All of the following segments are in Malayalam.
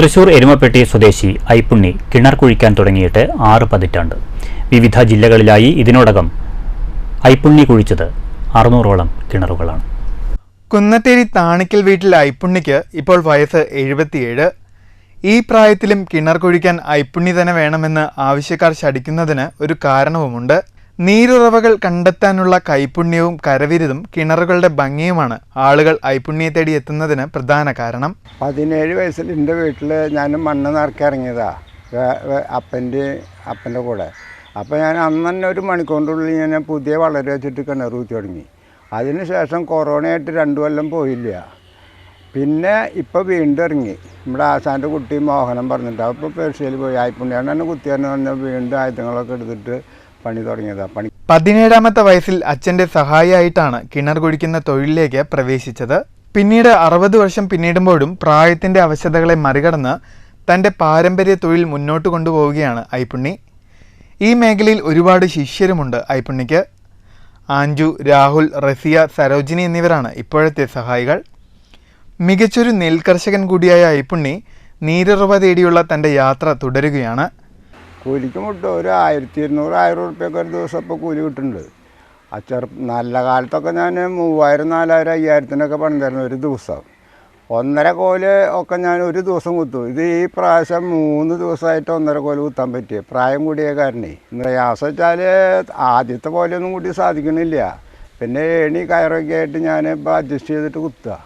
തൃശൂർ എരുമപ്പെട്ടി സ്വദേശി ഐപ്പുണ്ണി കിണർ കുഴിക്കാൻ തുടങ്ങിയിട്ട് ആറ് പതിറ്റാണ്ട്. വിവിധ ജില്ലകളിലായി ഇതിനോടകം ഐപ്പുണ്ണി കുഴിച്ചത് അറുന്നൂറോളം കിണറുകളാണ്. കുന്നത്തേരി താണിക്കൽ വീട്ടിലെ ഐപ്പുണ്ണിക്ക് ഇപ്പോൾ വയസ്സ് എഴുപത്തിയേഴ്. ഈ പ്രായത്തിലും കിണർ കുഴിക്കാൻ ഐപ്പുണ്ണി തന്നെ വേണമെന്ന് ആവശ്യക്കാർ ശടിക്കുന്നതിന് ഒരു കാരണവുമുണ്ട്. നീരുറവകൾ കണ്ടെത്താനുള്ള കൈപുണ്യവും കരവിരുതും കിണറുകളുടെ ഭംഗിയുമാണ് ആളുകൾ ഐപുണ്യെ തേടി എത്തുന്നതിന് പ്രധാന കാരണം. പതിനേഴ് വയസ്സിൽ എന്റെ വീട്ടിൽ ഞാൻ മണ്ണ് നിറക്കി ഇറങ്ങിയതാ. അപ്പന്റെ അപ്പന്റെ കൂടെ. അപ്പോൾ ഞാൻ അന്ന് തന്നെ ഒരു മണിക്കൂറിനുള്ളിൽ ഞാൻ പുതിയ വളരെ വെച്ചിട്ട് കിണർ ഊറ്റി തുടങ്ങി. അതിനുശേഷം കൊറോണയായിട്ട് രണ്ടു കൊല്ലം പോയില്ല. പിന്നെ ഇപ്പോൾ വീണ്ടും ഇറങ്ങി. നമ്മുടെ ആശാന്റെ കുട്ടി മോഹനം പറഞ്ഞിട്ട് അപ്പോൾ പേർഷ്യയിൽ പോയി. ആയിപ്പുണ്യാണ് തന്നെ കുത്തിയെന്ന് പറഞ്ഞാൽ വീണ്ടും ആയുധങ്ങളൊക്കെ എടുത്തിട്ട് പണി തുടങ്ങിയതാണ് പണി പതിനേഴാമത്തെ വയസ്സിൽ അച്ഛന്റെ സഹായിയായിട്ടാണ് കിണർ കുഴിക്കുന്ന തൊഴിലിലേക്ക് പ്രവേശിച്ചത്. പിന്നീട് അറുപത് വർഷം പിന്നിടുമ്പോഴും പ്രായത്തിന്റെ അവശതകളെ മറികടന്ന് തന്റെ പാരമ്പര്യ തൊഴിൽ മുന്നോട്ട് കൊണ്ടുപോവുകയാണ് ഐപ്പുണ്ണി ഈ മേഖലയിൽ ഒരുപാട് ശിഷ്യരുമുണ്ട് ഐപ്പുണ്ണിക്ക് ആഞ്ചു രാഹുൽ റസിയ സരോജിനി എന്നിവരാണ് ഇപ്പോഴത്തെ സഹായികൾ. മികച്ചൊരു നെൽകർഷകൻ കൂടിയായ ഐപ്പുണ്ണി നീരുറവ തേടിയുള്ള തന്റെ യാത്ര തുടരുകയാണ്. കൂലിക്ക് മുട്ട ഒരു ആയിരത്തി ഇരുന്നൂറ് ആയിരം ഉറുപ്പ്യൊക്കെ ഒരു ദിവസം ഇപ്പോൾ കൂലി കിട്ടുന്നുണ്ട്. ആ ചെറു നല്ല കാലത്തൊക്കെ ഞാൻ മൂവായിരം നാലായിരം അയ്യായിരത്തിനൊക്കെ പണം തരുന്നു ഒരു ദിവസം. ഒന്നര കോൽ ഒക്കെ ഞാൻ ഒരു ദിവസം കുത്തും. ഇത് ഈ പ്രാവശ്യം മൂന്ന് ദിവസമായിട്ട് ഒന്നര കോൽ കുത്താൻ പറ്റി പ്രായം കൂടിയ കാരണേ. പ്രയാസം വെച്ചാൽ ആദ്യത്തെ പോലെയൊന്നും കൂടി സാധിക്കണില്ല. പിന്നെ എണി കയറൊക്കെ ആയിട്ട് ഞാൻ ഇപ്പോൾ അഡ്ജസ്റ്റ് ചെയ്തിട്ട് കുത്തുക.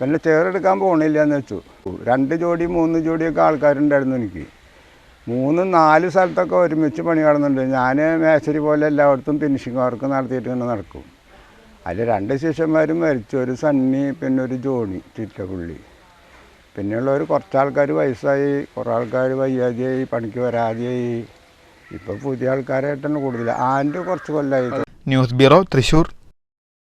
പിന്നെ ചേറെടുക്കാൻ പോകണില്ല എന്ന് വെച്ചു. രണ്ട് ജോഡി മൂന്ന് ജോഡിയൊക്കെ ആൾക്കാരുണ്ടായിരുന്നു എനിക്ക്. മൂന്ന് നാല് സ്ഥലത്തൊക്കെ ഒരുമിച്ച് പണി കാണുന്നുണ്ട് ഞാൻ മേശരി പോലെ എല്ലായിടത്തും ഫിനിഷിങ് വർക്ക് നടത്തിയിട്ട് ഇങ്ങനെ നടക്കും. അതിൽ രണ്ട് ശിഷ്യന്മാരും മരിച്ചു. ഒരു സണ്ണി പിന്നെ ഒരു ജോണി ചുറ്റപ്പുള്ളി പിന്നെയുള്ളവർ കുറച്ച് ആൾക്കാർ വയസ്സായി. കുറേ ആൾക്കാർ വയ്യാതെയായി പണിക്ക് വരാതെയായി. ഇപ്പോൾ പുതിയ ആൾക്കാരായിട്ടാണ് കൂടുതൽ ആന്റെ കുറച്ച് കൊല്ലമായി ന്യൂസ് ബ്യൂറോ തൃശൂർ